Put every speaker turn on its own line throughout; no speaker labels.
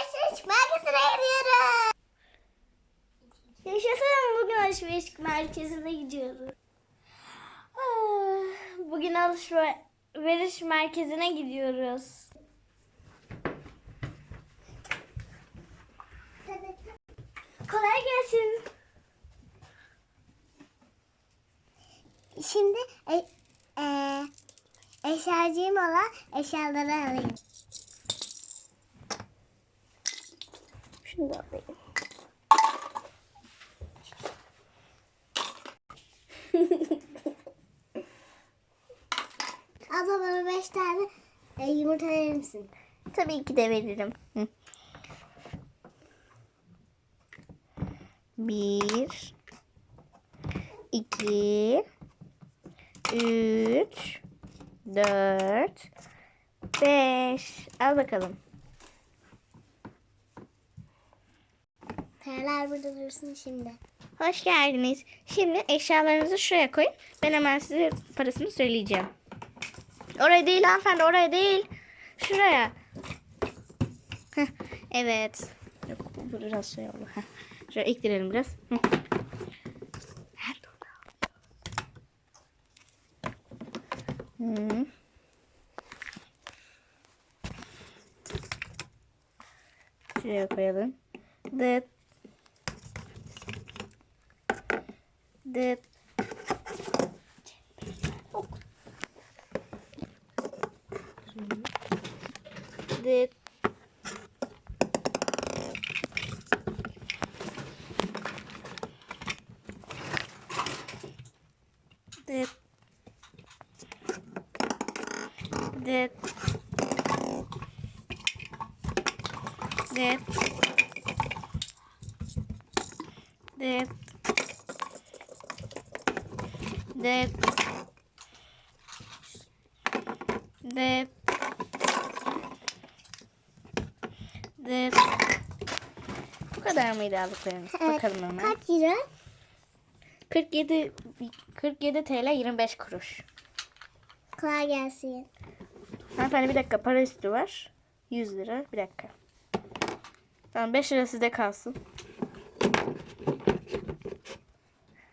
alışveriş merkezine gidiyoruz. Yaşasın bugün alışveriş merkezine gidiyoruz. Ah, Bugün alışveriş merkezine gidiyoruz. Kolay gelsin. Şimdi e, e, eşyacıyım olan eşyaları alayım. Şunu da alayım. Abla bana beş tane e, yumurta verir misin? Tabii ki de veririm. Bir, iki, üç, dört, beş. Al bakalım. Paralar burada dursun şimdi. Hoş geldiniz. Şimdi eşyalarınızı şuraya koyun. Ben hemen size parasını söyleyeceğim. Oraya değil hanımefendi oraya değil. Şuraya. Heh, evet. Yok biraz şey oldu. Heh. Şöyle iktirelim biraz. O? Hı. Şuraya koyalım. Dıt. dıp. Dıp. Dıp. Dıp. Dıp. Dıp. Dıt. Dıt. Dıt. Bu kadar mıydı aldıklarımız? Bakalım hemen.
Kaç lira?
47 47 TL 25 kuruş.
Kolay gelsin.
Hanımefendi bir dakika para üstü var. 100 lira. Bir dakika. Tamam 5 lira sizde kalsın.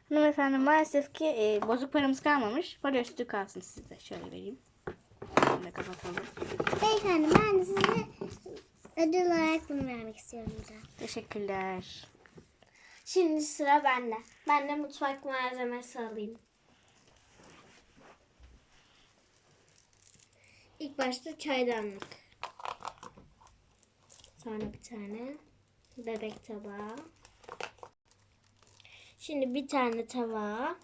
Hanımefendi maalesef ki e, bozuk paramız kalmamış. Para üstü kalsın sizde. Şöyle vereyim. Bunu da kapatalım.
Beyefendi ben de size ödül olarak bunu vermek istiyorum da.
Teşekkürler.
Şimdi sıra bende. Ben de mutfak malzemesi alayım. İlk başta çaydanlık. Sonra bir tane bebek tabağı. Şimdi bir tane tava.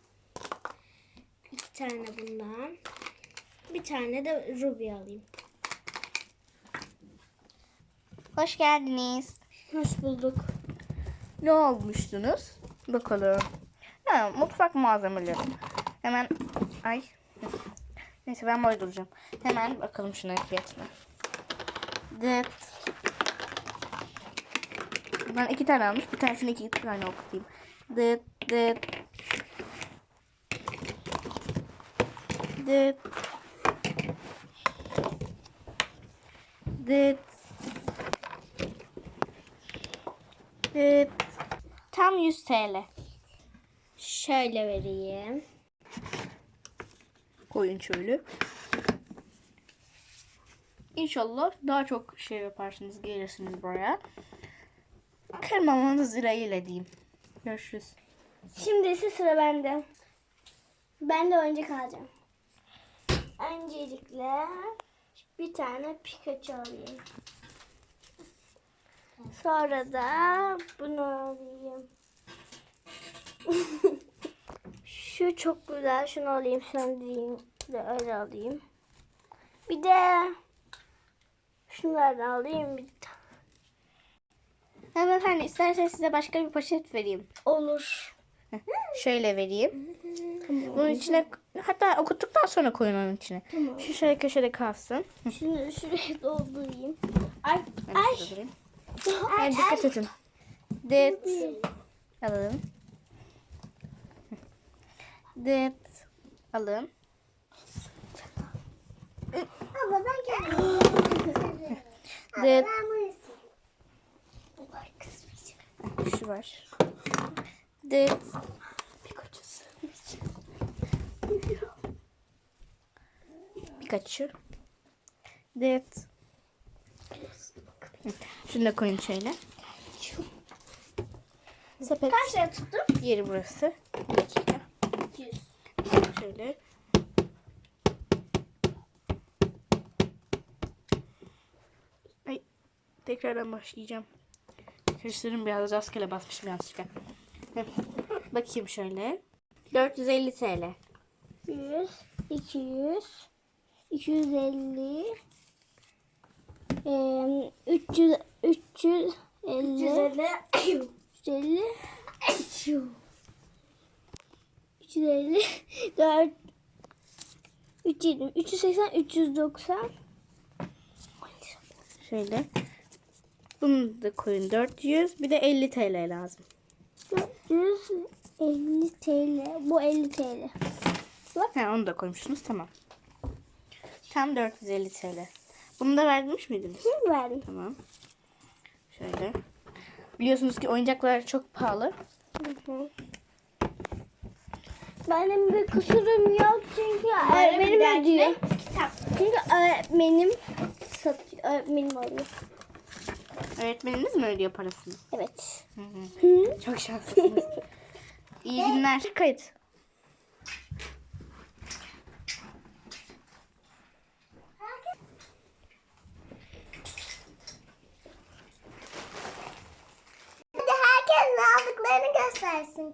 İki tane bundan. Bir tane de ruby alayım.
Hoş geldiniz.
Hoş bulduk.
Ne olmuştunuz? Bakalım. Ha, mutfak malzemeleri. Hemen ay. Neyse ben böyle duracağım. Hemen bakalım şunların fiyatına. Dıt. Ben iki tane almış. Bir tanesini iki tane okutayım. Dıt dıt. Dıt. Dıt. Dıt. Tam 100 TL.
Şöyle vereyim.
Koyun şöyle. İnşallah daha çok şey yaparsınız, gelirsiniz buraya. Kırmamanız dileğiyle diyeyim. Görüşürüz.
Şimdi ise sıra bende. Ben de oyuncak alacağım. Öncelikle bir tane Pikachu alayım. Sonra da bunu alayım. Şu çok güzel. Şunu alayım. Söndüreyim. De öyle alayım. Bir de şunlardan alayım. Bir tane.
Hanımefendi isterseniz size başka bir poşet vereyim.
Olur.
Şöyle vereyim. Bunun içine hatta okuttuktan sonra koyun onun içine.
Tamam.
Şu şöyle köşede kalsın.
Şunu şuraya doldurayım. Ay,
Ben
ay.
şurada durayım.
ay,
Evet, dikkat edin. Dıt. Alalım. Dıt. Alın.
Abla ben kendim. İstiyorum.
Şu var. De Pikachu. Evet. Şunu da koyun şöyle. Sepet
Kaç lira tuttu?
yeri burası. Bir dakika.
100.
Şöyle. Ay. Tekrardan başlayacağım. Karıştırdım biraz rastgele basmışım yanlışlıkla. Bakayım şöyle. 450 TL.
100, 200, 250, eee, 300, 350, 350, 350, 350, 4, 320, 380, 390,
Şöyle. Bunu da koyun 400. Bir de 50 TL lazım.
450 TL. Bu 50 TL.
Ha, onu da koymuşsunuz. Tamam. Tam 450 TL. Bunu da vermiş miydiniz?
Kim verdim?
Tamam. Şöyle. Biliyorsunuz ki oyuncaklar çok pahalı.
Benim bir kusurum yok çünkü öğretmenim ödüyor. Çünkü öğretmenim satıyor. Öğretmenim alıyor.
Öğretmeniniz mi ödüyor parasını?
Evet.
Hı hı.
Hı?
Çok şanslısınız. İyi günler. Kayıt.